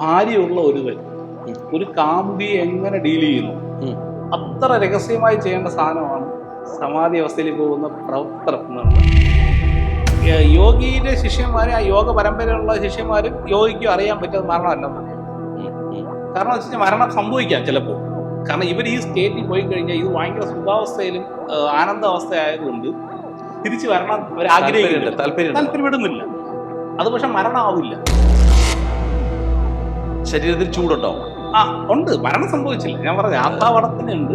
ഭാര്യയുള്ള ഒരുവൻ. ഒരു കാമുകിയെ എങ്ങനെ ഡീൽ ചെയ്യുന്നു? അത്ര രഹസ്യമായി ചെയ്യേണ്ട സാധനമാണ് സമാധി അവസ്ഥയിൽ പോകുന്ന പ്രവർത്തനം യോഗിയിലെ ശിഷ്യന്മാരെ ആ യോഗ പരമ്പരയിലുള്ള ശിഷ്യന്മാരും യോഗിക്കും അറിയാൻ പറ്റുന്നത് ഉം. കാരണം വെച്ച് കഴിഞ്ഞാൽ മരണം സംഭവിക്കാം ചിലപ്പോൾ. കാരണം ഇവർ ഈ സ്റ്റേറ്റിൽ പോയി കഴിഞ്ഞാൽ ഇത് ഭയങ്കര സുഖാവസ്ഥയിലും ആനന്ദാവസ്ഥ ആയതുകൊണ്ട് തിരിച്ചു വരണം അവർ ആഗ്രഹിക്കുന്നില്ല. താല്പര്യപ്പെടുന്നില്ല. അത് പക്ഷെ മരണമാവില്ല. ശരീരത്തിൽ ചൂടുണ്ടാവും. ആ ഉണ്ട്. മരണം സംഭവിച്ചില്ല. ഞാൻ പറഞ്ഞ ആത്മാവടത്തിനുണ്ട് ഉണ്ട്.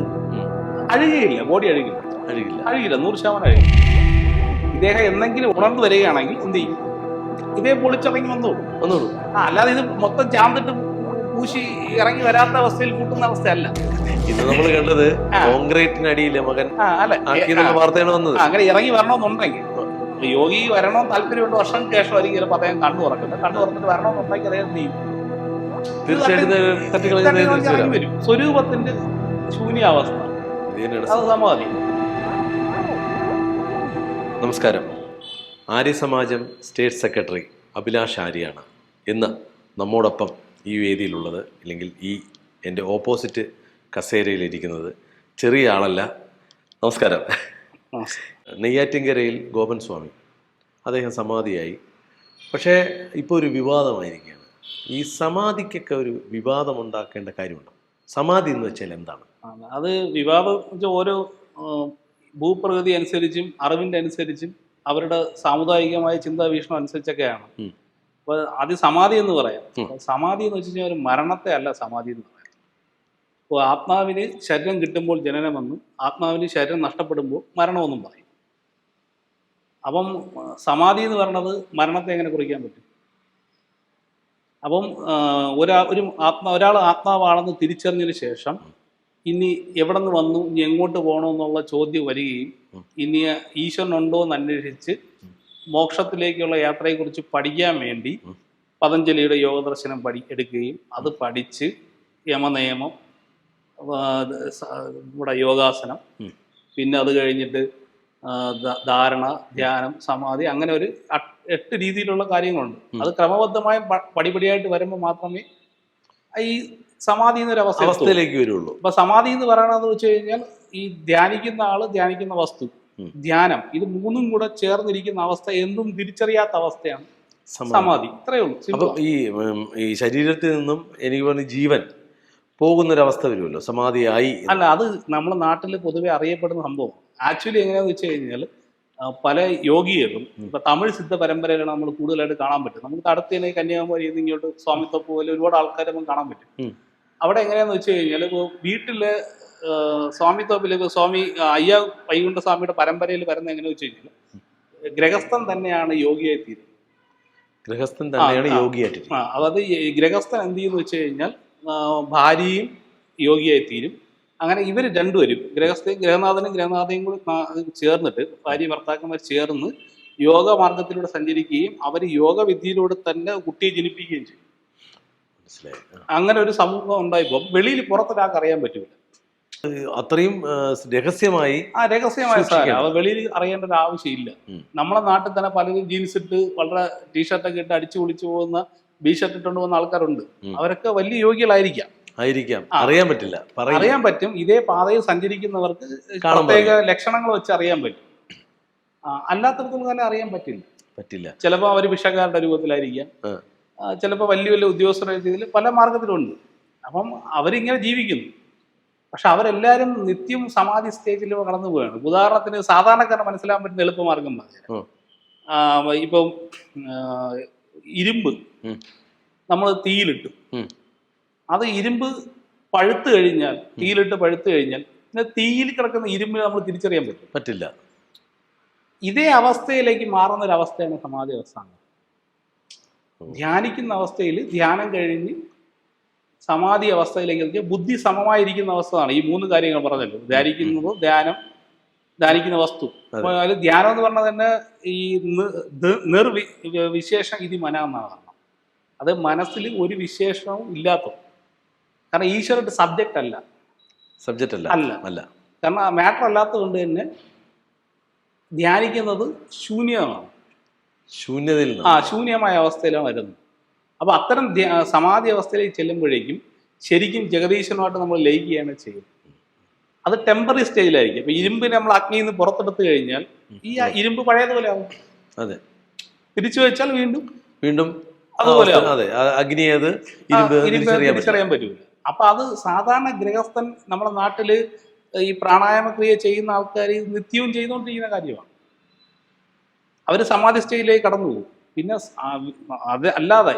അഴുകയില്ല. ബോഡി അഴുകില്ല. അഴുകില്ല. അഴുകില്ല നൂറ് ശതമാനം അഴുകില്ല ഇദ്ദേഹം എന്തെങ്കിലും ഉണർന്നു വരികയാണെങ്കിൽ എന്ത് ചെയ്യും? ഇതേ പൊളിച്ചിറങ്ങി വന്നോളൂ. വന്നോളൂ. ആ അല്ലാതെ ഇത് മൊത്തം ചാന്തിട്ട് പൂശി ഇറങ്ങി വരാത്ത അവസ്ഥയിൽ കൂട്ടുന്ന അവസ്ഥയല്ല. ഇന്ന് നമ്മൾ കണ്ടത്. കോൺക്രീറ്റിനടിയിലെ മകൻ വാർത്തയാണ് വന്നത്. അങ്ങനെ ഇറങ്ങി വരണമെന്നുണ്ടെങ്കിൽ. യോഗി വരണോ താല്പര്യമുണ്ട്. വർഷം ശേഷമായിരിക്കും ചിലപ്പോൾ അദ്ദേഹം കണ്ണു തുറക്കുന്നത്. കണ്ണു തുറന്നിട്ട് വരണമെന്നുണ്ടെങ്കിൽ അദ്ദേഹം നീ ചെയ്യും? തീർച്ചയായിട്ടും വരും. സ്വരൂപത്തിന്റെ ശൂന്യാവസ്ഥ. അത് സമാധി. നമസ്കാരം. ആര്യ സമാജം സ്റ്റേറ്റ് സെക്രട്ടറി അഭിലാഷ് ആര്യാണ്. ഇന്ന് നമ്മോടൊപ്പം ഈ വേദിയിലുള്ളത് അല്ലെങ്കിൽ ഈ എന്റെ ഓപ്പോസിറ്റ് കസേരയിലിരിക്കുന്നത് ചെറിയ ആളല്ല. നമസ്കാരം. നെയ്യാറ്റിൻകരയിൽ ഗോപൻ സ്വാമി. അദ്ദേഹം സമാധിയായി. പക്ഷേ ഇപ്പോൾ ഒരു വിവാദമായിരിക്കുകയാണ്. ഈ സമാധിക്കൊക്കെ ഒരു വിവാദം ഉണ്ടാക്കേണ്ട കാര്യമുണ്ട്? സമാധി എന്ന് വെച്ചാൽ എന്താണ്? അത് വിവാദം ഓരോ ഭൂപ്രകൃതി അനുസരിച്ചും അറിവിന്റെ അനുസരിച്ചും അവരുടെ സാമുദായികമായ ചിന്താ വീക്ഷണം അനുസരിച്ചൊക്കെയാണ്. അപ്പൊ അത് സമാധി എന്ന് പറയാം. സമാധി എന്ന് വെച്ച് കഴിഞ്ഞാൽ ഒരു മരണത്തെ അല്ല സമാധി എന്ന് പറയാം. അപ്പോൾ ആത്മാവിന് ശരീരം കിട്ടുമ്പോൾ ജനനമെന്നും ആത്മാവിന് ശരീരം നഷ്ടപ്പെടുമ്പോൾ മരണമെന്നും പറയും. അപ്പം സമാധി എന്ന് പറയുന്നത് മരണത്തെ എങ്ങനെ കുറിക്കാൻ പറ്റും? അപ്പം ഒരാ ഒരു ആത്മാ ഒരാൾ ആത്മാവാണെന്ന് തിരിച്ചറിഞ്ഞതിന് ശേഷം ഇനി എവിടെ നിന്ന് വന്നു ഇനി എങ്ങോട്ട് പോകണമെന്നുള്ള ചോദ്യം വരികയും. ഇനി ഈശ്വരനുണ്ടോ എന്ന് അന്വേഷിച്ച് മോക്ഷത്തിലേക്കുള്ള യാത്രയെക്കുറിച്ച് പഠിക്കാൻ വേണ്ടി. പതഞ്ജലിയുടെ യോഗദർശനം പഠി എടുക്കുകയും അത് പഠിച്ച് യമനിയമം നമ്മുടെ യോഗാസനം പിന്നെ അത് കഴിഞ്ഞിട്ട് ധാരണ ധ്യാനം സമാധി അങ്ങനെ ഒരു എട്ട് രീതിയിലുള്ള കാര്യങ്ങളുണ്ട്. അത് ക്രമബദ്ധമായി പടിപടിയായിട്ട് വരുമ്പോൾ മാത്രമേ ഈ സമാധി എന്നൊരു അവസ്ഥ അവസ്ഥയിലേക്ക് വരുള്ളൂ. അപ്പൊ സമാധി എന്ന് പറയണതെന്ന് വെച്ച് കഴിഞ്ഞാൽ ഈ ധ്യാനിക്കുന്ന ആൾ ധ്യാനിക്കുന്ന വസ്തു. ധ്യാനം ഇത് മൂന്നും കൂടെ ചേർന്നിരിക്കുന്ന അവസ്ഥ എന്തും തിരിച്ചറിയാത്ത അവസ്ഥയാണ് സമാധി. ഇത്രയേ ഉള്ളൂ. അപ്പൊ ഈ ഈ ശരീരത്തിൽ നിന്നും എനിക്ക് പറഞ്ഞ ജീവൻ പോകുന്നൊരവസ്ഥ വരുമല്ലോ. സമാധിയായി. അല്ല അത് നമ്മുടെ നാട്ടിൽ പൊതുവെ അറിയപ്പെടുന്ന സംഭവം ആക്ച്വലി എങ്ങനെയാന്ന് വെച്ച് കഴിഞ്ഞാൽ പല യോഗികളും ഇപ്പൊ തമിഴ് സിദ്ധ പരമ്പരയിലാണ് നമ്മൾ കൂടുതലായിട്ട് കാണാൻ പറ്റും നമുക്ക് അടുത്ത് തന്നെ കന്യാകുമാരി നിന്ന് ഇങ്ങോട്ട് സ്വാമിത്വപ്പ് പോലെ ഒരുപാട് ആൾക്കാരെ നമുക്ക് കാണാൻ പറ്റും. അവിടെ എങ്ങനെയാന്ന് വെച്ച് കഴിഞ്ഞാൽ ഇപ്പോൾ വീട്ടിൽ സ്വാമിത്വപ്പിൽ ഇപ്പോൾ സ്വാമി അയ്യ വൈകുണ്ഠ സ്വാമിയുടെ പരമ്പരയിൽ വരുന്ന എങ്ങനെയാ വെച്ച് കഴിഞ്ഞാൽ ഗ്രഹസ്ഥൻ തന്നെയാണ് യോഗിയായി തീരുന്നത് ഗൃഹസ്ഥൻ തന്നെയാണ്. യോഗിയായിട്ട് അതായത് ഗ്രഹസ്ഥൻ എന്ത് ചെയ്യുന്നു വെച്ച് കഴിഞ്ഞാൽ ഭാര്യയും യോഗിയായി തീരും അങ്ങനെ ഇവർ രണ്ടുപേരും ഗ്രഹസ്ഥയും ഗ്രഹനാഥനും ഗ്രഹനാഥയും കൂടി ചേർന്നിട്ട് ഭാര്യ ഭർത്താക്കന്മാർ ചേർന്ന് യോഗ മാർഗത്തിലൂടെ സഞ്ചരിക്കുകയും അവർ യോഗ വിദ്യയിലൂടെ തന്നെ കുട്ടിയെ ജനിപ്പിക്കുകയും ചെയ്യും. അങ്ങനെ ഒരു സമൂഹം ഉണ്ടായപ്പോൾ വെളിയിൽ പുറത്തൊരാൾക്ക് അറിയാൻ പറ്റൂല. അത്രയും രഹസ്യമായി ആ രഹസ്യമായ. സാധനം. വെളിയിൽ അറിയേണ്ട ഒരു ആവശ്യമില്ല. നമ്മളെ നാട്ടിൽ തന്നെ പലരും ജീൻസ് ഇട്ട് വളരെ ടീഷർട്ടൊക്കെ ഇട്ട് അടിച്ചു പൊളിച്ചു പോകുന്ന ബീഷർട്ട് ഇട്ടുകൊണ്ട് പോകുന്ന ആൾക്കാരുണ്ട്. അവരൊക്കെ വലിയ യോഗികളായിരിക്കാം. ആയിരിക്കാം. അറിയാൻ പറ്റില്ല. അറിയാൻ പറ്റും. ഇതേ പാതയിൽ സഞ്ചരിക്കുന്നവർക്ക് പ്രത്യേക ലക്ഷണങ്ങൾ വെച്ച് അറിയാൻ പറ്റും. ആ, തന്നെ അറിയാൻ പറ്റില്ല. പറ്റില്ല. ചിലപ്പോൾ അവർ ഭിക്ഷക്കാരുടെ രൂപത്തിലായിരിക്കാം. ചിലപ്പോൾ വലിയ വലിയ ഉദ്യോഗസ്ഥരുടെ രീതിയിൽ പല മാർഗത്തിലുണ്ട്. അപ്പം അവരിങ്ങനെ ജീവിക്കുന്നു. പക്ഷെ അവരെല്ലാരും നിത്യം സമാധി സ്റ്റേജിൽ കടന്നു പോവുകയാണ്. ഉദാഹരണത്തിന് സാധാരണക്കാരന് മനസ്സിലാൻ പറ്റുന്ന എളുപ്പമാർഗം ഇപ്പം ഇരുമ്പ്. നമ്മൾ തീയിലിട്ടു. അത് ഇരുമ്പ് പഴുത്ത് കഴിഞ്ഞാൽ തീയിലിട്ട് പഴുത്ത് കഴിഞ്ഞാൽ പിന്നെ തീയിൽ കിടക്കുന്ന ഇരുമ്പിനെ നമ്മൾ തിരിച്ചറിയാൻ പറ്റും. പറ്റില്ല. ഇതേ അവസ്ഥയിലേക്ക് മാറുന്ന ഒരു അവസ്ഥയാണ് സമാധി അവസ്ഥ ധ്യാനിക്കുന്ന അവസ്ഥയിൽ ധ്യാനം കഴിഞ്ഞ് സമാധി അവസ്ഥയിലേക്ക് ബുദ്ധി സമമായിരിക്കുന്ന അവസ്ഥയാണ്. ഈ മൂന്ന് കാര്യങ്ങൾ പറഞ്ഞല്ലോ. ധ്യാനിക്കുന്നത് ധ്യാനം ധ്യാനിക്കുന്ന വസ്തു. ധ്യാനം എന്ന് പറഞ്ഞാൽ തന്നെ ഈ നി- ഇതി നിർവി വിശേഷം ഇതി മന എന്നാണ് അത് മനസ്സിൽ ഒരു വിശേഷവും ഇല്ലാത്ത കാരണം ഈശ്വരൻ സബ്ജക്റ്റ് അല്ല. സബ്ജക്റ്റ് അല്ല. അല്ല. അല്ല. കാരണം മാറ്റർ അല്ലാത്തത് കൊണ്ട് തന്നെ ധ്യാനിക്കുന്നത് ശൂന്യമാണ്. ശൂന്യതയിൽ ആ ശൂന്യമായ അവസ്ഥയിലാണ് വരുന്നത്. അപ്പൊ അത്തരം സമാധി അവസ്ഥയിലേക്ക് ചെല്ലുമ്പോഴേക്കും ശരിക്കും ജഗദീശനുമായിട്ട് നമ്മൾ ലയിക്കുകയാണ് ചെയ്യുന്നത്. അത് ടെമ്പററി സ്റ്റേജിലായിരിക്കും ഇപ്പൊ ഇരുമ്പിനെ നമ്മൾ അഗ്നിയിൽ നിന്ന് പുറത്തെടുത്തു കഴിഞ്ഞാൽ ഈ ആ ഇരുമ്പ് പഴയതുപോലെ ആവും അതെ. തിരിച്ചു വെച്ചാൽ വീണ്ടും വീണ്ടും അതുപോലെ അതെ ആ അഗ്നി അത് ഇരുമ്പ് ആ, ഇരുമ്പ് തിരിച്ചറിയാൻ പറ്റില്ല തിരിച്ചറിയാൻ പറ്റൂല. അപ്പൊ അത് സാധാരണ ഗൃഹസ്ഥൻ നമ്മുടെ നാട്ടിൽ ഈ പ്രാണായാമ ക്രിയ ചെയ്യുന്ന ആൾക്കാർ നിത്യവും ചെയ്തുകൊണ്ടിരിക്കുന്ന കാര്യമാണ്. അവർ സമാധി സ്റ്റേജിലേക്ക് കടന്നു പോകും. പിന്നെ അത് അല്ലാതെ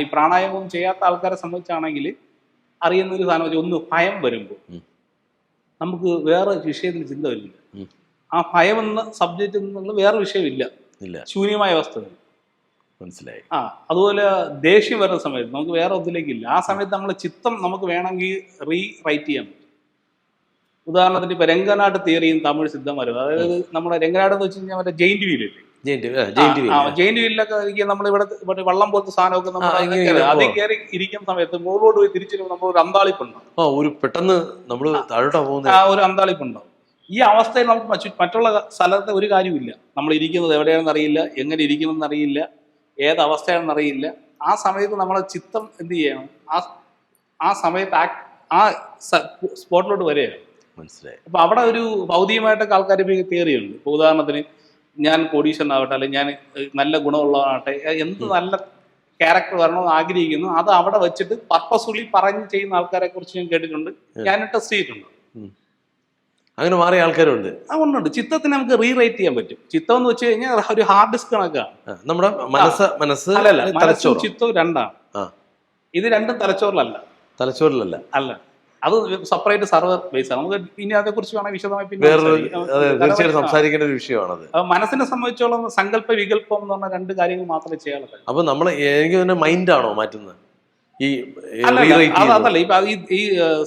ഈ പ്രാണായാമം ചെയ്യാത്ത ആൾക്കാരെ സംബന്ധിച്ചാണെങ്കിൽ അറിയുന്ന ഒരു സാധനം ഒന്ന് ഭയം വരുമ്പോൾ നമുക്ക് വേറെ വിഷയത്തിൽ ചിന്ത വരില്ല ആ ഭയം എന്ന സബ്ജക്റ്റ് എന്നുള്ള വേറെ വിഷയമില്ല. ഇല്ല. ശൂന്യമായ വരും. മനസ്സിലായി. ആ അതുപോലെ ദേഷ്യം വരുന്ന സമയത്ത് നമുക്ക് വേറെ ഒന്നിലേക്കില്ല. ആ സമയത്ത് നമ്മൾ ചിത്തം നമുക്ക് വേണമെങ്കിൽ റീ റൈറ്റ് ചെയ്യാൻ പറ്റും. ഉദാഹരണത്തിന് ഇപ്പൊ രംഗനാട്ട് തിയറിയും തമിഴ് സിദ്ധം വരും അതായത് നമ്മുടെ രംഗനാട് എന്ന് വെച്ച് കഴിഞ്ഞാൽ മറ്റേ ജെയിന്റ് വീലില്ലേ. ജെയിന്റ് വീലിലൊക്കെ ഇരിക്കുക നമ്മൾ ഇവിടെ വള്ളം പോലത്തെ സാധനമൊക്കെ നമ്മൾ അതിൽ കയറി ഇരിക്കുന്ന സമയത്ത് മുകളിലോട്ട് പോയി തിരിച്ചു നമ്മൾ ഒരു അന്താളിപ്പുണ്ടാവും ഒരു പെട്ടെന്ന് നമ്മൾ താഴോട്ടാ പോകുന്നത് ആ ഒരു അന്താളിപ്പുണ്ടാവും ഈ അവസ്ഥയിൽ നമുക്ക് മറ്റു- മറ്റുള്ള സ്ഥലത്തെ ഒരു കാര്യമില്ല നമ്മൾ ഇരിക്കുന്നത് എവിടെയാണെന്ന് അറിയില്ല എങ്ങനെ ഇരിക്കണമെന്ന് അറിയില്ല. ഏത് അവസ്ഥയാണെന്ന് ആ സമയത്ത് നമ്മളെ ചിത്തം എന്ത് ചെയ്യണം? ആ ആ സമയത്ത് ആ ആ സ്പോട്ടിലോട്ട് വരികയാണ്. മനസ്സിലായി. അപ്പൊ അവിടെ ഒരു ഭൗതികമായിട്ടൊക്കെ ആൾക്കാർ തിയറി ഉണ്ട്. ഇപ്പൊ ഉദാഹരണത്തിന് ഞാൻ കോടീശ്വരനാവട്ടെ അല്ലെങ്കിൽ ഞാൻ നല്ല ഗുണമുള്ളതാവട്ടെ ഏഹ്, എന്ത് നല്ല ക്യാരക്ടർ വരണമെന്ന് ആഗ്രഹിക്കുന്നു അത് അവിടെ വെച്ചിട്ട് പർപ്പസ്ഫുള്ളി പറഞ്ഞ് ചെയ്യുന്ന ആൾക്കാരെ കുറിച്ച് ഞാൻ കേട്ടിട്ടുണ്ട്. ഞാൻ ടെസ്റ്റ് ചെയ്തിട്ടുണ്ട്. അങ്ങനെ മാറിയ ആൾക്കാരുണ്ട്. അതുകൊണ്ടുണ്ട് ചിത്രത്തിന് നമുക്ക് റീറൈറ്റ് ചെയ്യാൻ പറ്റും. ചിത്രം എന്ന് വെച്ച് കഴിഞ്ഞാൽ ഒരു ഹാർഡ് ഡിസ്ക് കണക്കാണ്. നമ്മുടെ മനസ്സ് മനസ്സ് അല്ലല്ല മനസ്സും തലച്ചോറ്? ചിത്രം രണ്ടാണ്. ഇത് രണ്ടും തലച്ചോറിലല്ല. തലച്ചോറിലല്ല. അല്ല. അത് സെപ്പറേറ്റ് സർവർ ബേസ് ആണ്. നമുക്ക് ഇനി അതേ കുറിച്ച് വേണമെങ്കിൽ വിശദമായി പിന്നെ സംസാരിക്കേണ്ട ഒരു വിഷയമാണത്. മനസ്സിനെ സംബന്ധിച്ചോളം സങ്കല്പ വികല്പം എന്ന് പറഞ്ഞ രണ്ട് കാര്യങ്ങൾ മാത്രമേ ചെയ്യാനുള്ളൂ. അപ്പൊ നമ്മൾ എനിക്ക് മൈൻഡാണോ മാറ്റുന്നത്? ഈ അതല്ല. ഇപ്പൊ ഈ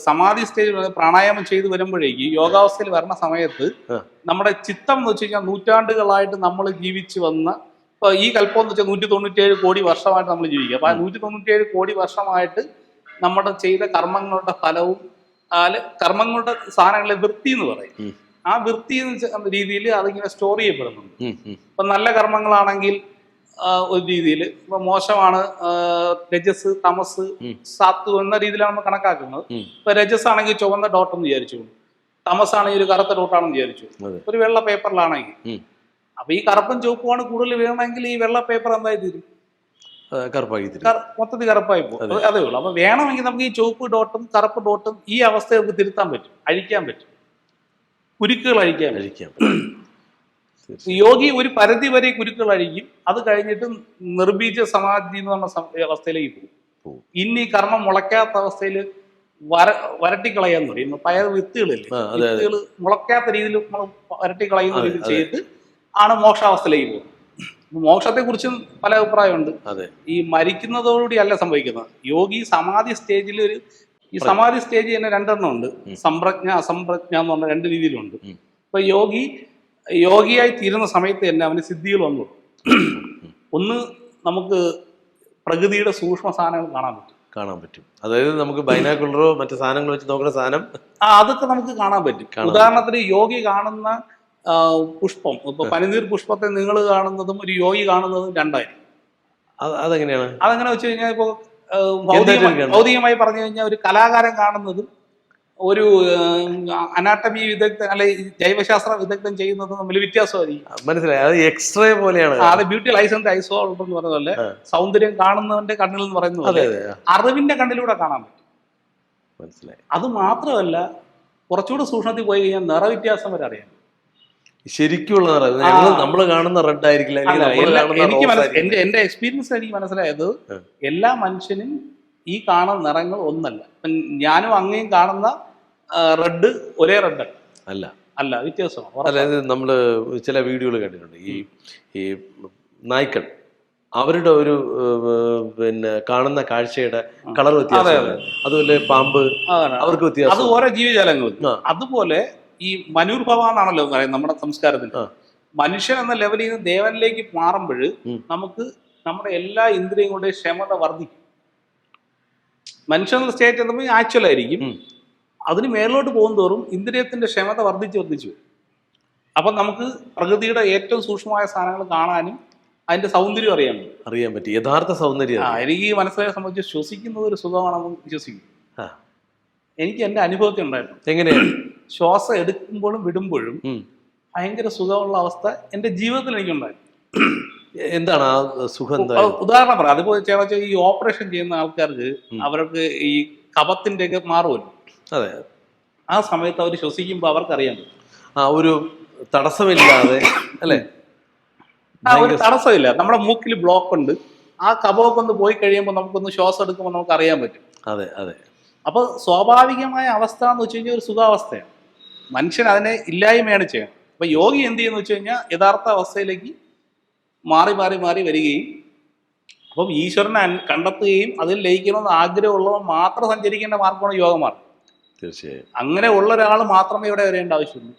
സമാധി സ്റ്റേജ് പ്രാണായാമം ചെയ്ത് വരുമ്പോഴേക്ക് യോഗാവസ്ഥയിൽ വരുന്ന സമയത്ത് നമ്മുടെ ചിത്തം എന്ന് വെച്ച് കഴിഞ്ഞാൽ നൂറ്റാണ്ടുകളായിട്ട് നമ്മൾ ജീവിച്ചു വന്ന ഇപ്പൊ ഈ കൽപ്പം എന്ന് വെച്ചാൽ നൂറ്റി തൊണ്ണൂറ്റിയേഴ് കോടി വർഷമായിട്ട് നമ്മൾ ജീവിക്കുക. അപ്പൊ ആ നൂറ്റി തൊണ്ണൂറ്റിയേഴ് കോടി വർഷമായിട്ട് നമ്മുടെ ചെയ്ത കർമ്മങ്ങളുടെ ഫലവും കർമ്മങ്ങളുടെ സാധനങ്ങളെ വൃത്തി എന്ന് പറയും. ആ വൃത്തി എന്ന രീതിയിൽ അതിങ്ങനെ സ്റ്റോർ ചെയ്യപ്പെടുന്നുണ്ട്. ഇപ്പൊ നല്ല കർമ്മങ്ങളാണെങ്കിൽ ഒരു രീതിയിൽ. ഇപ്പൊ മോശമാണ് രജസ് തമസ്. സാത്തു എന്ന രീതിയിലാണ് നമ്മൾ കണക്കാക്കുന്നത്. ഇപ്പൊ രജസ് ആണെങ്കിൽ ചുവന്ന ഡോട്ട് എന്ന് വിചാരിച്ചു. തമസ് ആണെങ്കിൽ ഒരു കറുത്ത ഡോട്ടാണെന്ന് വിചാരിച്ചു. ഒരു വെള്ള പേപ്പറിലാണെങ്കിൽ. അപ്പൊ ഈ കറുപ്പും ചുവപ്പുമാണ് കൂടുതൽ വേണമെങ്കിൽ ഈ വെള്ള പേപ്പർ എന്തായി തീരും? കറുപ്പായി മൊത്തത്തിൽ കറുപ്പായി പോകും. അതെ. ഉള്ളൂ. അപ്പൊ വേണമെങ്കിൽ നമുക്ക് ഈ ചുവപ്പ് ഡോട്ടും കറുപ്പ് ഡോട്ടും ഈ അവസ്ഥ നമുക്ക് തിരുത്താൻ പറ്റും. അഴിക്കാൻ പറ്റും. കുരുക്കുകൾ അഴിക്കാൻ പറ്റും. കഴിക്കാം യോഗി ഒരു പരിധി വരെ കുരുക്കൾ അഴിക്കും അത് കഴിഞ്ഞിട്ട് നിർബീജ സമാധി എന്ന് പറഞ്ഞ അവസ്ഥയിലേക്ക് പോകും. ഇനി കർമ്മം മുളയ്ക്കാത്ത അവസ്ഥയിൽ വര വരട്ടിക്കളയാന്ന് പറയും. പയർ വിത്തുകളില്ലേ? അതെ. വിത്തുകൾ മുളയ്ക്കാത്ത രീതിയിൽ നമ്മൾ വരട്ടിക്കളയുന്ന രീതിയിൽ ചെയ്തിട്ട് ആണ് മോക്ഷാവസ്ഥയിലേക്ക് പോകുന്നത്. മോക്ഷത്തെ കുറിച്ചും പല അഭിപ്രായമുണ്ട്. ഈ മരിക്കുന്നതോടുകൂടി അല്ല സംഭവിക്കുന്നത്. യോഗി സമാധി സ്റ്റേജിൽ ഒരു ഈ സമാധി സ്റ്റേജ് തന്നെ രണ്ടെണ്ണം ഉണ്ട്. സംപ്രജ്ഞ അസംപ്രജ്ഞ എന്ന് പറഞ്ഞ രണ്ട് രീതിയിലുണ്ട്. അപ്പൊ ഇപ്പൊ യോഗി യോഗിയായി തീരുന്ന സമയത്ത് തന്നെ അവന് സിദ്ധികൾ വന്നു. ഒന്ന് നമുക്ക് പ്രകൃതിയുടെ സൂക്ഷ്മ സാധനങ്ങൾ കാണാൻ പറ്റും. കാണാൻ പറ്റും. അതായത് നമുക്ക് ബൈനാക്കുളറോ മറ്റു സാധനങ്ങൾ വെച്ച് നോക്കുന്ന സാധനം ആ അതൊക്കെ നമുക്ക് കാണാൻ പറ്റും. ഉദാഹരണത്തിന് യോഗി കാണുന്ന പുഷ്പം. ഇപ്പൊ പനിനീർ പുഷ്പത്തെ നിങ്ങൾ കാണുന്നതും ഒരു യോഗി കാണുന്നതും രണ്ടായിരിക്കും. അത് അതെങ്ങനെയാണ്? അതെങ്ങനെ വെച്ച് കഴിഞ്ഞാൽ ഇപ്പൊ ഭൗതികമായി പറഞ്ഞു കഴിഞ്ഞാൽ ഒരു കലാകാരൻ കാണുന്നതും ഒരു അനാട്ടമി വിദഗ്ധൻ അല്ലെ ജൈവശാസ്ത്ര വിദഗ്ധൻ ചെയ്യുന്നത് തമ്മിൽ വ്യത്യാസമായിരിക്കും. മനസ്സിലായി. അത് എക്സ്റേ പോലെയാണ്. അത് ബ്യൂട്ടി ലൈസൻസ് ഐസോ എന്ന് പറഞ്ഞ പോലെ സൗന്ദര്യം കാണുന്നവന്റെ കണ്ണിൽ എന്ന് പറയുന്ന അതെ അതെ ആ, അറിവിന്റെ കണ്ണിലൂടെ കാണാൻ പറ്റും. മനസ്സിലായി. അത് മാത്രമല്ല കുറച്ചുകൂടെ സൂക്ഷ്മത്തിൽ പോയി കഴിഞ്ഞാൽ നിറവ്യത്യാസം വരെ അറിയാം. ശരിക്കുള്ള നിറം. നമ്മൾ കാണുന്ന റെഡ് ആയിരിക്കില്ല എനിക്ക് എന്റെ എക്സ്പീരിയൻസ് എനിക്ക് മനസ്സിലായത് എല്ലാ മനുഷ്യനും ഈ കാണുന്ന നിറങ്ങൾ ഒന്നല്ല. ഇപ്പം ഞാനും അങ്ങയും കാണുന്ന റെഡ് ഒരേ റെഡ് അല്ല. അല്ല. വ്യത്യാസമാണ്. അതായത് നമ്മൾ ചില വീഡിയോകൾ കണ്ടിട്ടുണ്ട്. ഈ ഈ നായ്ക്കൾ അവരുടെ ഒരു പിന്നെ കാണുന്ന കാഴ്ചയുടെ കളർ വ്യത്യാസം അതെ, അതുപോലെ പാമ്പ് അവർക്ക് വ്യത്യാസം. അത് ഓരോ ജീവജാലങ്ങൾ അതുപോലെ ഈ മനൂർഭവ എന്നാണല്ലോ പറയുന്നത് നമ്മുടെ സംസ്കാരത്തിൽ. മനുഷ്യൻ എന്ന ലെവലിൽ നിന്ന് ദേവനിലേക്ക് മാറുമ്പോൾ നമുക്ക് നമ്മുടെ എല്ലാ ഇന്ദ്രിയങ്ങളുടെയും ക്ഷമത വർദ്ധിക്കും. മനുഷ്യൻ സ്റ്റേറ്റ് എന്ന് പറഞ്ഞാൽ ആക്ച്വൽ ആയിരിക്കും. അതിന് മേലോട്ട് പോകുന്തോറും ഇന്ദ്രിയത്തിന്റെ ക്ഷമത വർദ്ധിച്ച് വർദ്ധിച്ചു അപ്പൊ നമുക്ക് പ്രകൃതിയുടെ ഏറ്റവും സൂക്ഷ്മമായ സാധനങ്ങൾ കാണാനും അതിന്റെ സൗന്ദര്യം അറിയാൻ അറിയാൻ പറ്റി. യഥാർത്ഥ സൗന്ദര്യം ആ എനിക്ക് ഈ മനസ്സിലായ സംബന്ധിച്ച് ശ്വസിക്കുന്നത് ഒരു സുഖമാണെന്ന് വിശ്വസിക്കും. എനിക്ക് എന്റെ അനുഭവത്തിൽ ഉണ്ടായിരുന്നു. എങ്ങനെയാണ് ശ്വാസം എടുക്കുമ്പോഴും വിടുമ്പോഴും ഭയങ്കര സുഖമുള്ള അവസ്ഥ എന്റെ ജീവിതത്തിൽ എനിക്കുണ്ടായിരുന്നു. എന്താണ് ആ സുഖം ഉദാഹരണം പറയാം. അതിപ്പോ ചില ഈ ഓപ്പറേഷൻ ചെയ്യുന്ന ആൾക്കാർക്ക് അവർക്ക് ഈ കപത്തിന്റെ ഒക്കെ മാറുമല്ലോ. അതെ. ആ സമയത്ത് അവർ ശ്വസിക്കുമ്പോൾ അവർക്കറിയാൻ പറ്റും. ആ ഒരു തടസ്സമില്ലാതെ അല്ലേ? ആ ഒരു തടസ്സമില്ല. നമ്മുടെ മൂക്കിൽ ബ്ലോക്ക് ഉണ്ട്. ആ കപമൊക്കെ ഒന്ന് പോയി കഴിയുമ്പോൾ നമുക്കൊന്ന് ശ്വാസം എടുക്കുമ്പോൾ നമുക്ക് അറിയാൻ പറ്റും. അതെ അതെ. അപ്പൊ സ്വാഭാവികമായ അവസ്ഥ എന്ന് വെച്ച് കഴിഞ്ഞാൽ ഒരു സുഖാവസ്ഥയാണ്. മനുഷ്യൻ അതിനെ ഇല്ലായ്മയാണ് ചെയ്യണം അപ്പൊ യോഗി എന്ത് ചെയ്യുന്ന വെച്ച് കഴിഞ്ഞാൽ യഥാർത്ഥ അവസ്ഥയിലേക്ക് മാറി മാറി മാറി വരികയും അപ്പം ഈശ്വരനെ കണ്ടെത്തുകയും അതിൽ ലയിക്കണമെന്ന് ആഗ്രഹമുള്ളവർ മാത്രം സഞ്ചരിക്കേണ്ട മാർഗമാണ് യോഗമാർഗം തീർച്ചയായും. അങ്ങനെ ഉള്ള ഒരാൾ മാത്രമേ ഇവിടെ വരേണ്ട ആവശ്യമുള്ളൂ.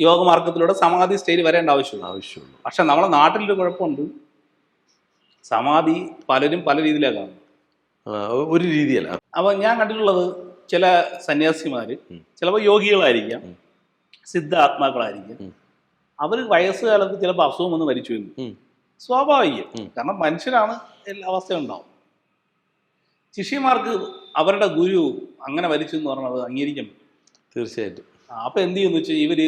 യോഗമാർഗത്തിലൂടെ സമാധി സ്റ്റേജിൽ വരേണ്ട ആവശ്യമുള്ളൂ. ആവശ്യമുള്ളൂ. പക്ഷെ നമ്മുടെ നാട്ടിലൊരു കുഴപ്പമുണ്ട്. സമാധി പലരും പല രീതിയിലാണ് കാണുന്നത്. ഒരു രീതിയല്ല. അപ്പൊ ഞാൻ കണ്ടിട്ടുള്ളത് ചില സന്യാസിമാർ. ചിലപ്പോൾ യോഗികളായിരിക്കാം സിദ്ധ സിദ്ധാത്മാക്കളായിരിക്കാം ഉം. അവർ വയസ്സുകാലത്ത് ചിലപ്പോൾ അസുഖം വന്ന് മരിച്ചു എന്ന്. സ്വാഭാവികം. കാരണം മനുഷ്യനാണ് എല്ലാ അവസ്ഥയും ഉണ്ടാവും ശിഷ്യന്മാർക്ക് അവരുടെ ഗുരു അങ്ങനെ മരിച്ചു എന്ന് പറഞ്ഞത് അംഗീകരിക്കാൻ തീർച്ചയായിട്ടും. അപ്പോൾ അപ്പൊ എന്ത് ചെയ്യുന്നു വെച്ചാൽ ഇവർ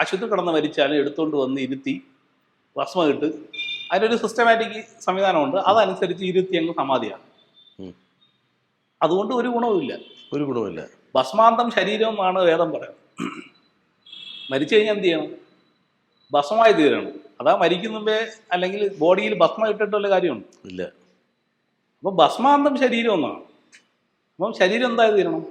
ആശുപത്രി കിടന്ന് മരിച്ചാലും എടുത്തുകൊണ്ട് വന്ന് ഇരുത്തി ഭസ്മം ഇട്ട് അതിനൊരു സിസ്റ്റമാറ്റിക് സംവിധാനമുണ്ട്. അതനുസരിച്ച് ഇരുത്തി അങ്ങ് സമാധിയാണ്. അതുകൊണ്ട് ഒരു ഗുണവുമില്ല. ഒരു ഗുണവുമില്ല. ഭസ്മാന്തം ശരീരവുമാണ് വേദം പറയുന്നത്. മരിച്ചു കഴിഞ്ഞാൽ എന്ത് ചെയ്യണം? ഭസ്മമായി തീരണം അതാ മരിക്കുന്ന മുമ്പേ അല്ലെങ്കിൽ ബോഡിയിൽ ഭസ്മം ഇട്ടിട്ടുള്ള കാര്യമുണ്ട്? ഇല്ല. അപ്പൊ ഭസ്മാന്തം ശരീരം ഒന്നാണ്. അപ്പം ശരീരം എന്തായി തീരണം?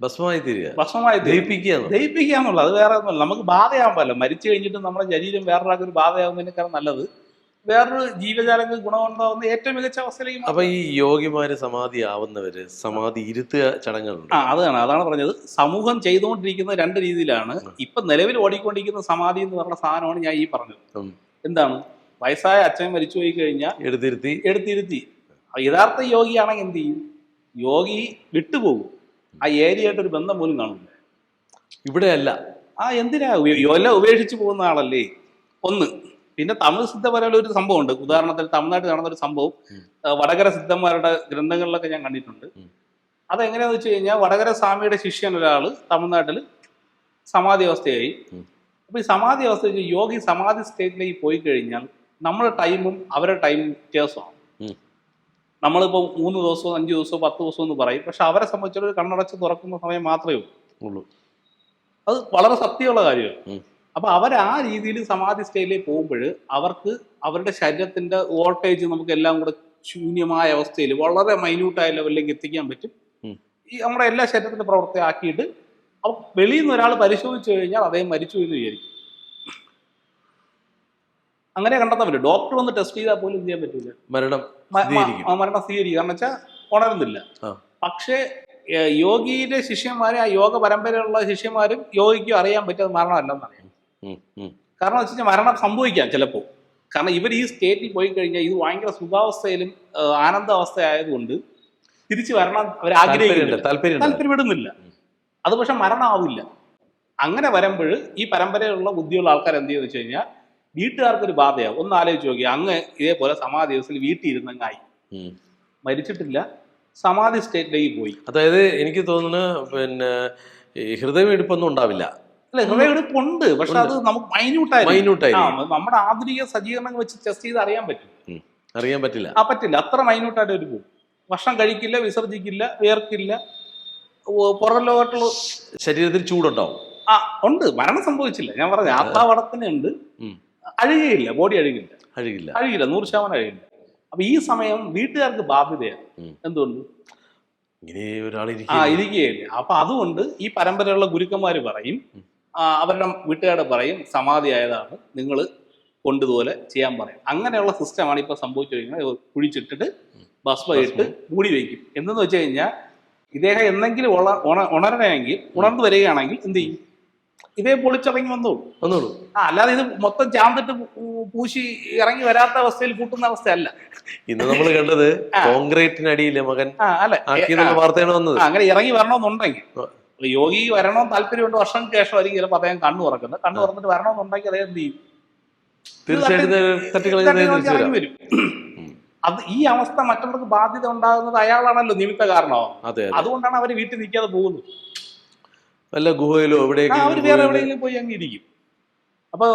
ഭസ്മമായി തീരുക. ഭസ്മമായി ദഹിപ്പിക്കുക. ദഹിപ്പിക്കുക എന്നുള്ളത്. അത് വേറെ ഒന്നുമല്ല. നമുക്ക് ബാധയാവാൻ മരിച്ചു കഴിഞ്ഞിട്ട് നമ്മുടെ ശരീരം വേറൊരാൾക്ക് ഒരു ബാധയാവുന്നതിനേക്കാൾ നല്ലത് വേറൊരു ജീവജാലങ്ങൾക്ക് ഗുണമുണ്ടാവുന്ന ഏറ്റവും മികച്ച അവസ്ഥയിലേക്ക്. അപ്പൊ ഈ യോഗിമാര് സമാധി ആവുന്നവര് സമാധി ഇരുത്തുക ചടങ്ങുകളുണ്ട്. ആ അതാണ് അതാണ് പറഞ്ഞത്. സമൂഹം ചെയ്തുകൊണ്ടിരിക്കുന്ന രണ്ട് രീതിയിലാണ്. ഇപ്പൊ നിലവിൽ ഓടിക്കൊണ്ടിരിക്കുന്ന സമാധി എന്ന് പറഞ്ഞ സാധനമാണ് ഞാൻ ഈ പറഞ്ഞത്. എന്താണ്? വയസ്സായ അച്ഛൻ മരിച്ചു പോയി കഴിഞ്ഞാൽ എടുത്തിരുത്തി. എടുത്തിരുത്തി. യഥാർത്ഥ യോഗിയാണെങ്കിൽ എന്ത് ചെയ്യും? യോഗി വിട്ടുപോകും. ആ ഏരിയയായിട്ട് ഒരു ബന്ധം പോലും കാണില്ല ഇവിടെയല്ല. ആ എന്തിനാ? എല്ലാം ഉപേക്ഷിച്ച് പോകുന്ന ആളല്ലേ? ഒന്ന്. പിന്നെ തമിഴ് സിദ്ധന്മാരുടെ ഒരു സംഭവമുണ്ട്. ഉദാഹരണത്തിന് തമിഴ്നാട്ടിൽ നടന്ന ഒരു സംഭവം വടകര സിദ്ധന്മാരുടെ ഗ്രന്ഥങ്ങളിലൊക്കെ ഞാൻ കണ്ടിട്ടുണ്ട്. അതെങ്ങനെയാന്ന് വെച്ച് കഴിഞ്ഞാൽ വടകര സ്വാമിയുടെ ശിഷ്യൻ ഒരാൾ തമിഴ്നാട്ടിൽ സമാധി അവസ്ഥയായി അപ്പൊ ഈ സമാധി അവസ്ഥ യോഗി സമാധി സ്റ്റേറ്റിലേക്ക് പോയി കഴിഞ്ഞാൽ നമ്മുടെ ടൈമും അവരുടെ ടൈമും വ്യത്യാസമാണ്. നമ്മളിപ്പോ നമ്മളിപ്പോൾ മൂന്ന് ദിവസവും അഞ്ച് ദിവസവും പത്ത് ദിവസവും എന്ന് പറയും. പക്ഷെ അവരെ സംബന്ധിച്ചൊരു കണ്ണടച്ച് തുറക്കുന്ന സമയം മാത്രമേ ഉള്ളൂ. അത് വളരെ സത്യമുള്ള കാര്യമാണ്. അപ്പൊ അവർ ആ രീതിയിൽ സമാധി സ്റ്റേജിലേക്ക് പോകുമ്പോൾ അവർക്ക് അവരുടെ ശരീരത്തിന്റെ വോൾട്ടേജ് നമുക്ക് എല്ലാം കൂടെ ശൂന്യമായ അവസ്ഥയിൽ വളരെ മൈന്യൂട്ടായ ലെവലിലേക്ക് എത്തിക്കാൻ പറ്റും. ഈ നമ്മുടെ എല്ലാ ശരീരത്തിന്റെ പ്രവർത്തി ആക്കിയിട്ട് അപ്പൊ വെളിയിൽ നിന്ന് ഒരാൾ പരിശോധിച്ചു കഴിഞ്ഞാൽ അദ്ദേഹം മരിച്ചു എന്ന് വിചാരിക്കും. അങ്ങനെ കണ്ടെത്താൻ പറ്റും. ഡോക്ടർ വന്ന് ടെസ്റ്റ് ചെയ്താൽ പോലും ചെയ്യാൻ പറ്റില്ല മരണം മരണം സ്ഥിരീകരിക്കും. കാരണം വെച്ചാൽ ഉണരുന്നില്ല. പക്ഷേ യോഗിയിലെ ശിഷ്യന്മാരെ ആ യോഗ പരമ്പരയിലുള്ള ശിഷ്യന്മാരും യോഗിക്കും അറിയാൻ പറ്റിയത് മരണമല്ലെന്നറിയാം. ഉം, ഉം. കാരണം വെച്ച് കഴിഞ്ഞാൽ മരണം സംഭവിക്കാം ചിലപ്പോൾ കാരണം ഇവർ ഈ സ്റ്റേറ്റിൽ പോയി കഴിഞ്ഞാൽ ഇത് ഭയങ്കര സുഖാവസ്ഥയിലും ആനന്ദാവസ്ഥ ആയതുകൊണ്ട് തിരിച്ചു വരണം അവർ ആഗ്രഹിക്കുന്നുണ്ട് താല്പര്യപ്പെടുന്നില്ല. അത് പക്ഷെ മരണമാവില്ല. അങ്ങനെ വരുമ്പോൾ ഈ പരമ്പരയിലുള്ള ബുദ്ധിയുള്ള ആൾക്കാർ എന്ത് ചെയ്യുന്നു വെച്ച് കഴിഞ്ഞാൽ വീട്ടുകാർക്കൊരു ബാധയാവും ഒന്ന് ആലോചിച്ച് നോക്കി അങ്ങ് ഇതേപോലെ സമാധി ദിവസത്തിൽ വീട്ടിൽ ഇരുന്നങ്ങായി മരിച്ചിട്ടില്ല സമാധി സ്റ്റേറ്റിലേക്ക് പോയി. അതായത് എനിക്ക് തോന്നുന്നു പിന്നെ ഹൃദയമെടുപ്പൊന്നും ഉണ്ടാവില്ല. അല്ല? ഉണ്ട്. പക്ഷെ അത് നമുക്ക് മൈന്യൂട്ടായി മൈന്യൂട്ടായി നമ്മുടെ ആധുനിക സജ്ജീകരണങ്ങൾ വെച്ച് ടെസ്റ്റ് ചെയ്ത് അറിയാൻ പറ്റും. അറിയാൻ പറ്റില്ല. ആ പറ്റില്ല. അത്ര മൈന്യൂട്ടായിട്ട് ഒരു പോകും. ഭക്ഷണം കഴിക്കില്ല വിസർജിക്കില്ല വേർക്കില്ല. പുറം ലോകത്തുള്ള ശരീരത്തിൽ ചൂടുണ്ടാവും. ആ ഉണ്ട്. മരണം സംഭവിച്ചില്ല. ഞാൻ പറഞ്ഞു ആത്താവടത്തിന് ഉണ്ട്. അഴുകയില്ല. ബോഡി അഴുകില്ല. അഴുകില്ല. അഴുകില്ല. നൂറ് ശതമാനം അഴുകില്ല. അപ്പൊ ഈ സമയം വീട്ടുകാർക്ക് ബാധ്യതയാണ്. എന്തുകൊണ്ട്? ഇങ്ങനെ ഒരാൾ ആ ഇരിക്കും ഇരിക്കുകയില്ല. അപ്പൊ അതുകൊണ്ട് ഈ പരമ്പരയുള്ള ഗുരുക്കന്മാര് പറയും അവരുടെ വീട്ടുകാരുടെ പറയും സമാധി ആയതാണ്. നിങ്ങൾ കൊണ്ടുപോലെ ചെയ്യാൻ പറയും. അങ്ങനെയുള്ള സിസ്റ്റമാണ് ഇപ്പൊ സംഭവിച്ചു കഴിഞ്ഞാൽ കുഴിച്ചിട്ടിട്ട് ഭസ്മ ഇട്ട് മൂടി വയ്ക്കും എന്തെന്ന് വെച്ച് കഴിഞ്ഞാൽ ഇദ്ദേഹം എന്തെങ്കിലും ഉള ഉണ ഉണരണമെങ്കിൽ ഉണർന്നു വരികയാണെങ്കിൽ എന്ത് ചെയ്യും? ഇതേ പൊളിച്ചിറങ്ങി വന്നോളൂ. വന്നോളൂ. ആ അല്ലാതെ ഇത് മൊത്തം ചാന്തിട്ട് പൂശി ഇറങ്ങി വരാത്ത അവസ്ഥയിൽ കൂട്ടുന്ന അവസ്ഥയല്ല. ഇന്ന് നമ്മൾ കണ്ടത് കോൺക്രീറ്റിനടിയിലെ മകൻ അല്ലെ? വാർത്തയാണ് വന്നത്. അങ്ങനെ ഇറങ്ങി വരണമെന്നുണ്ടെങ്കിൽ. യോഗി വരണോ താല്പര്യമുണ്ട് വർഷം ശേഷമായിരിക്കും ചിലപ്പോൾ അദ്ദേഹം കണ്ണു തുറക്കുന്നത്. കണ്ണു തുറന്നിട്ട് വരണമെന്നുണ്ടെങ്കിൽ അദ്ദേഹം എന്ത് ചെയ്യും? തീർച്ചയായിട്ടും വരാം. അത് ഈ അവസ്ഥ മറ്റുള്ളവർക്ക് ബാധ്യത ഉണ്ടാകുന്നത് അയാളാണല്ലോ നിമിത്ത കാരണമാവും അതെ അതെ. അതുകൊണ്ടാണ് അവർ വീട്ടിൽ നിൽക്കാതെ പോകുന്നത്. വല്ല ഗുഹയിലോ അവർ വേറെ എവിടെയെങ്കിലും പോയി അങ്ങ് ഇരിക്കും. അപ്പൊ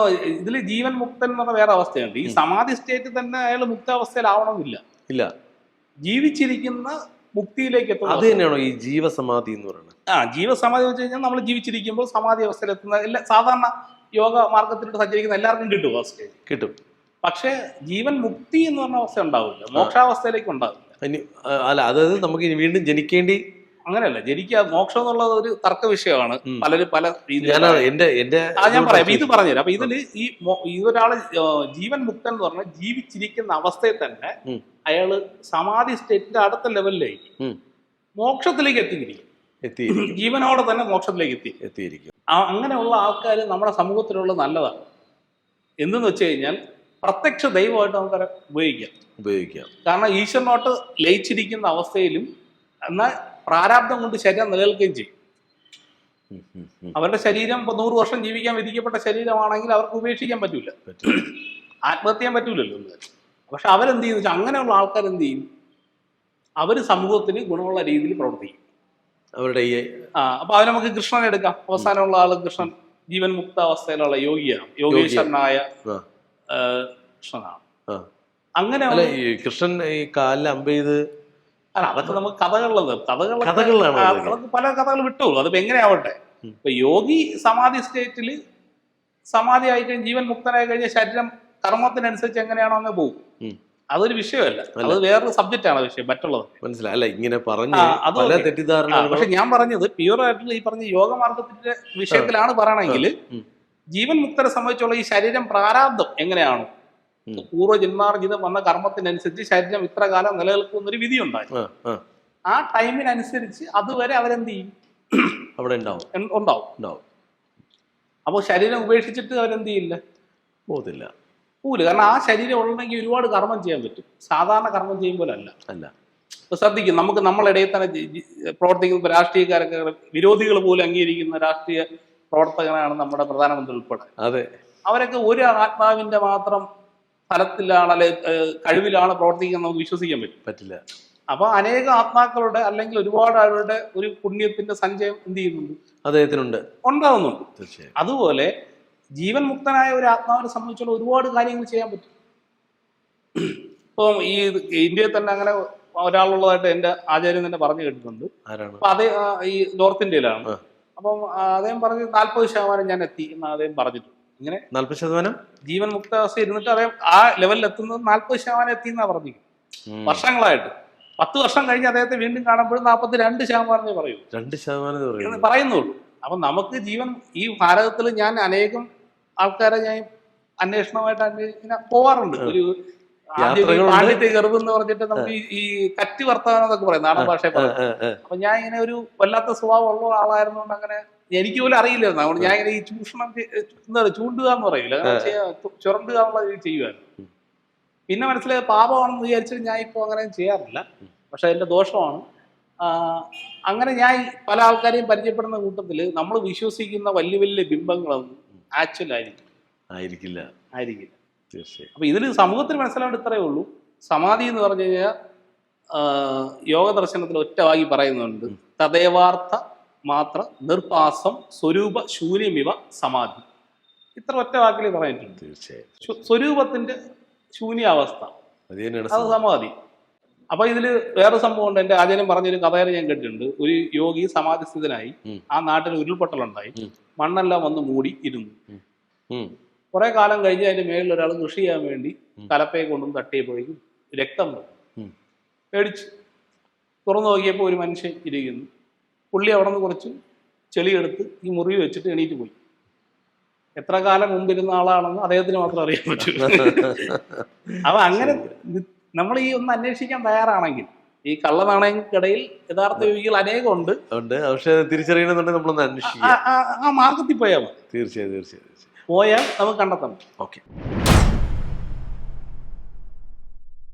ഇതിൽ ജീവൻ മുക്തൻ എന്ന് പറഞ്ഞ വേറെ അവസ്ഥയുണ്ട്. ഈ സമാധി സ്റ്റേറ്റ് തന്നെ അയാൾ മുക്താവസ്ഥയിലാവണമെന്നില്ല. ഇല്ല. ജീവിച്ചിരിക്കുന്ന മുക്തിയിലേക്ക് അത് എത്തുന്നത് തന്നെയാണോ ഈ ജീവസമാധി എന്ന് പറയുന്നത്? ആ ജീവസമാധി വെച്ച് കഴിഞ്ഞാൽ നമ്മൾ ജീവിച്ചിരിക്കുമ്പോൾ സമാധി അവസ്ഥയിൽ എത്തുന്ന എല്ലാ സാധാരണ യോഗ മാർഗത്തിലൂടെ സഞ്ചരിക്കുന്ന എല്ലാവർക്കും കിട്ടും ആ സ്റ്റേജ് കിട്ടും. പക്ഷേ ജീവൻ മുക്തി എന്ന് പറഞ്ഞ അവസ്ഥ ഉണ്ടാവില്ല. മോക്ഷാവസ്ഥയിലേക്ക് ഉണ്ടാവില്ല. അല്ല അതായത് നമുക്ക് ഇനി വീണ്ടും ജനിക്കേണ്ടി അങ്ങനെയല്ല ജനിക്കുക മോക്ഷം എന്നുള്ളത് ഒരു തർക്ക വിഷയമാണ്. പലരും പല എന്റെ എന്റെ ഞാൻ പറയാം. ഇത് പറഞ്ഞുതരാം. അപ്പൊ ഇതിൽ ഈ ഇതൊരാൾ ജീവൻ മുക്തൻ എന്ന് പറഞ്ഞാൽ ജീവിച്ചിരിക്കുന്ന അവസ്ഥയിൽ തന്നെ അയാൾ സമാധി സ്റ്റേറ്റിന്റെ അടുത്ത ലെവലിലേക്ക് മോക്ഷത്തിലേക്ക് എത്തിയിരിക്കും. എത്തിയിരിക്കും. ജീവനോടെ തന്നെ മോക്ഷത്തിലേക്ക് എത്തി. എത്തിയിരിക്കും. അങ്ങനെയുള്ള ആൾക്കാർ നമ്മുടെ സമൂഹത്തിലുള്ള നല്ലതാണ്. എന്തെന്ന് വെച്ച് കഴിഞ്ഞാൽ പ്രത്യക്ഷ ദൈവമായിട്ട് നമുക്ക് ഉപയോഗിക്കാം. ഉപയോഗിക്കാം. കാരണം ഈശ്വരനോട്ട് ലയിച്ചിരിക്കുന്ന അവസ്ഥയിലും എന്നാൽ പ്രാരാബ്ദം കൊണ്ട് ശരീരം നിലനിൽക്കുകയും ചെയ്യും. അവരുടെ ശരീരം നൂറ് വർഷം ജീവിക്കാൻ വിധിക്കപ്പെട്ട ശരീരമാണെങ്കിൽ അവർക്ക് ഉപേക്ഷിക്കാൻ പറ്റൂല. പറ്റും. ആത്മഹത്യ ചെയ്യാൻ പറ്റൂലല്ലോ പക്ഷെ അവരെന്ത് ചെയ്യുന്നു വെച്ചാൽ അങ്ങനെയുള്ള ആൾക്കാർ എന്ത് ചെയ്യും അവർ സമൂഹത്തിന് ഗുണമുള്ള രീതിയിൽ പ്രവർത്തിക്കും. അവരുടെ ഈ ആ അപ്പൊ അത് നമുക്ക് കൃഷ്ണനെ എടുക്കാം. അവസാനമുള്ള ആൾ കൃഷ്ണൻ ജീവൻ മുക്ത അവസ്ഥയിലുള്ള യോഗിയാണ്. യോഗീശ്വരനായ കൃഷ്ണനാണ്. അങ്ങനെ കൃഷ്ണൻ ഈ കാലിൽ അമ്പ ചെയ്ത് അല്ല അതൊക്കെ നമുക്ക് കഥകളിലത്. കഥകൾ കഥകളിലാണോ പല കഥകൾ വിട്ടുള്ളൂ അതിപ്പോ എങ്ങനെയാവട്ടെ. ഇപ്പൊ യോഗി സമാധി സ്റ്റേറ്റിൽ സമാധി ആയി കഴിഞ്ഞ് ജീവൻ മുക്തനായി കഴിഞ്ഞ ശരീരം കർമ്മത്തിനനുസരിച്ച് എങ്ങനെയാണോ അങ്ങ് പോകും. അതൊരു വിഷയമല്ല. അത് വേറൊരു സബ്ജക്റ്റ് ആണ് വിഷയം മറ്റുള്ളത്. മനസ്സിലായി. അല്ല ഇങ്ങനെ പറഞ്ഞു അത് പല ഓക്കേ. പക്ഷെ ഞാൻ പറഞ്ഞത് പ്യൂർ ആയിട്ടുള്ള ഈ പറഞ്ഞ യോഗമാർഗത്തിന്റെ വിഷയത്തിലാണ് പറയണമെങ്കിൽ ജീവൻ മുക്തരെ സംബന്ധിച്ചുള്ള ഈ ശരീരം പ്രാരാബ്ദം എങ്ങനെയാണ്. പൂർവജന്മാർജിതം വന്ന കർമ്മത്തിനനുസരിച്ച് ശരീരം ഇത്ര കാലം നിലനിൽക്കുന്ന ഒരു വിധി ഉണ്ടായി ആ, ടൈമിനനുസരിച്ച് അതുവരെ അവരെന്ത് ചെയ്യും? അവിടെ ഉണ്ടാവും. ഉണ്ടാവും. അപ്പോൾ ശരീരം ഉപേക്ഷിച്ചിട്ട് അവരെന്ത് ചെയ്യില്ല? പോകത്തില്ല. പോവില്ല കാരണം ആ ശരീരം ഉള്ളെങ്കിൽ ഒരുപാട് കർമ്മം ചെയ്യാൻ പറ്റും. സാധാരണ കർമ്മം ചെയ്യുമ്പോഴല്ല അല്ല അല്ല. ഇപ്പൊ ശ്രദ്ധിക്കും നമുക്ക് നമ്മളിടയിൽ തന്നെ പ്രവർത്തിക്കുന്ന രാഷ്ട്രീയക്കാരൊക്കെ വിരോധികൾ പോലും അംഗീകരിക്കുന്ന രാഷ്ട്രീയ പ്രവർത്തകനാണ് നമ്മുടെ പ്രധാനമന്ത്രി ഉൾപ്പെടെ. അതെ. അവരൊക്കെ ഒരു ആത്മാവിന്റെ മാത്രം ഫലത്തിലാണ് അല്ലെ കഴിവിലാണ് പ്രവർത്തിക്കുന്നത് നമുക്ക് വിശ്വസിക്കാൻ പറ്റും. പറ്റില്ല. അപ്പൊ അനേക ആത്മാക്കളുടെ അല്ലെങ്കിൽ ഒരുപാട് ആളുടെ ഒരു പുണ്യത്തിന്റെ സഞ്ചയം എന്ത് ചെയ്യുന്നുണ്ട്? അദ്ദേഹത്തിനുണ്ട്. ഉണ്ടാവുന്നുണ്ട്. തീർച്ചയായും. അതുപോലെ ജീവൻ മുക്തനായ ഒരു ആത്മാവിനെ സംബന്ധിച്ചുള്ള ഒരുപാട് കാര്യങ്ങൾ ചെയ്യാൻ പറ്റും. ഇപ്പം ഈ ഇന്ത്യയിൽ തന്നെ അങ്ങനെ ഒരാളുള്ളതായിട്ട് എന്റെ ആചാര്യൻ തന്നെ പറഞ്ഞു കേട്ടിട്ടുണ്ട്. അപ്പൊ അതേ ഈ നോർത്ത് ഇന്ത്യയിലാണ്. അപ്പം അദ്ദേഹം പറഞ്ഞ് നാല്പത് ശതമാനം ഞാൻ എത്തി എന്ന് അദ്ദേഹം പറഞ്ഞിട്ടുണ്ട് ഇങ്ങനെ നാല്പത് ശതമാനം? ജീവൻ മുക്ത മുക്താവസ്ഥ ഇരുന്നിട്ട് അദ്ദേഹം ആ ലെവലിൽ എത്തുന്നത് നാല്പത് ശതമാനം എത്തി എന്നാ പറഞ്ഞു. വർഷങ്ങളായിട്ട്. പത്ത് വർഷം കഴിഞ്ഞ് അദ്ദേഹത്തെ വീണ്ടും കാണുമ്പോൾ നാൽപ്പത്തി രണ്ട് ശതമാനമേ പറയൂ. രണ്ട് ശതമാനം പറയുന്നുള്ളൂ. അപ്പൊ നമുക്ക് ജീവൻ ഈ ഭാരതത്തിൽ ഞാൻ അനേകം ആൾക്കാരെ ഞാൻ അന്വേഷണമായിട്ട് അന്വേഷിക്കാൻ പോവാറുണ്ട്. ഒരു പാണ്ഡിത്യ ഗർഭം എന്ന് പറഞ്ഞിട്ട് നമുക്ക് ഈ- കറ്റി വർത്തമാനം എന്നൊക്കെ പറയും നാടൻ പറയും. ആ. അപ്പൊ ഞാൻ ഇങ്ങനെ ഒരു വല്ലാത്ത സ്വഭാവം ഉള്ള ആളായിരുന്നുകൊണ്ട് അങ്ങനെ എനിക്ക് പോലും അറിയില്ലായിരുന്നു. അതുകൊണ്ട് ഞാൻ ഇങ്ങനെ ഈ ചൂഷണം എന്താ പറയുക ചൂണ്ടുക എന്ന് പറയില്ല. ചുരണ്ടുക എന്നുള്ള ചെയ്യുമായിരുന്നു പിന്നെ മനസ്സിലായ പാപമാണെന്ന് വിചാരിച്ചിട്ട് ഞാൻ ഇപ്പോൾ അങ്ങനെ ചെയ്യാറില്ല. പക്ഷെ അതിന്റെ ദോഷമാണ്. അങ്ങനെ ഞാൻ പല ആൾക്കാരെയും പരിചയപ്പെടുന്ന കൂട്ടത്തിൽ നമ്മൾ വിശ്വസിക്കുന്ന വലിയ വലിയ ബിംബങ്ങളൊന്നും ആക്ച്വൽ ആയിരിക്കും ആയിരിക്കില്ല. ആയിരിക്കില്ല. തീർച്ചയായും. അപ്പൊ ഇതിൽ സമൂഹത്തിന് മനസ്സിലാവേണ്ട ഇത്രയേ ഉള്ളൂ. സമാധി എന്ന് പറഞ്ഞു കഴിഞ്ഞാൽ യോഗ ദർശനത്തിൽ ഒറ്റ വാങ്ങി പറയുന്നുണ്ട്. തദേവാർത്ഥ മാത്ര നിർപ്പാസം സ്വരൂപ ശൂന്യമിവ സമാധി. ഇത്ര ഒറ്റ വാക്കിൽ പറഞ്ഞിട്ടുണ്ട്. തീർച്ചയായും. സ്വരൂപത്തിന്റെ ശൂന്യാവസ്ഥ. അത് സമാധി. അപ്പൊ ഇതിൽ വേറെ സംഭവം ഉണ്ട്. എന്റെ ആചാര്യം പറഞ്ഞൊരു കഥയിൽ ഞാൻ കേട്ടിട്ടുണ്ട്. ഒരു യോഗി സമാധിസ്ഥിതനായി ആ നാട്ടിൽ ഉരുൾപൊട്ടലുണ്ടായി. മണ്ണെല്ലാം വന്ന് മൂടി ഇരുന്നു. കുറെ കാലം കഴിഞ്ഞ് അതിന്റെ മേളിൽ ഒരാൾ കൃഷി ചെയ്യാൻ വേണ്ടി. കലപ്പയെ കൊണ്ടും തട്ടിയപ്പോഴേക്കും രക്തം വന്നു. പേടിച്ചു. തുറന്നു നോക്കിയപ്പോൾ ഒരു മനുഷ്യൻ ഇരിക്കുന്നു. പുള്ളി അവിടെ നിന്ന് കുറച്ച് ചെളിയെടുത്ത് ഈ മുറി വെച്ചിട്ട് എണീറ്റ് പോയി. എത്ര കാലം മുമ്പിരുന്ന ആളാണെന്ന് അദ്ദേഹത്തിന് മാത്രം അറിയാൻ പറ്റൂ. അപ്പൊ അങ്ങനെ നമ്മൾ ഈ ഒന്ന് അന്വേഷിക്കാൻ തയ്യാറാണെങ്കിൽ ഈ കള്ളനാണയങ്ങൾക്കിടയിൽ യഥാർത്ഥ യോഗികൾ അനേകം ഉണ്ട് ഉണ്ട്. പക്ഷെ തിരിച്ചറിയണമെന്നുണ്ടെങ്കിൽ നമ്മളൊന്ന് അന്വേഷിക്കുക. ആ- മാർഗത്തിൽ പോയാൽ മതി. തീർച്ചയായും തീർച്ചയായും പോയാൽ നമുക്ക് കണ്ടെത്തണം ഓക്കെ.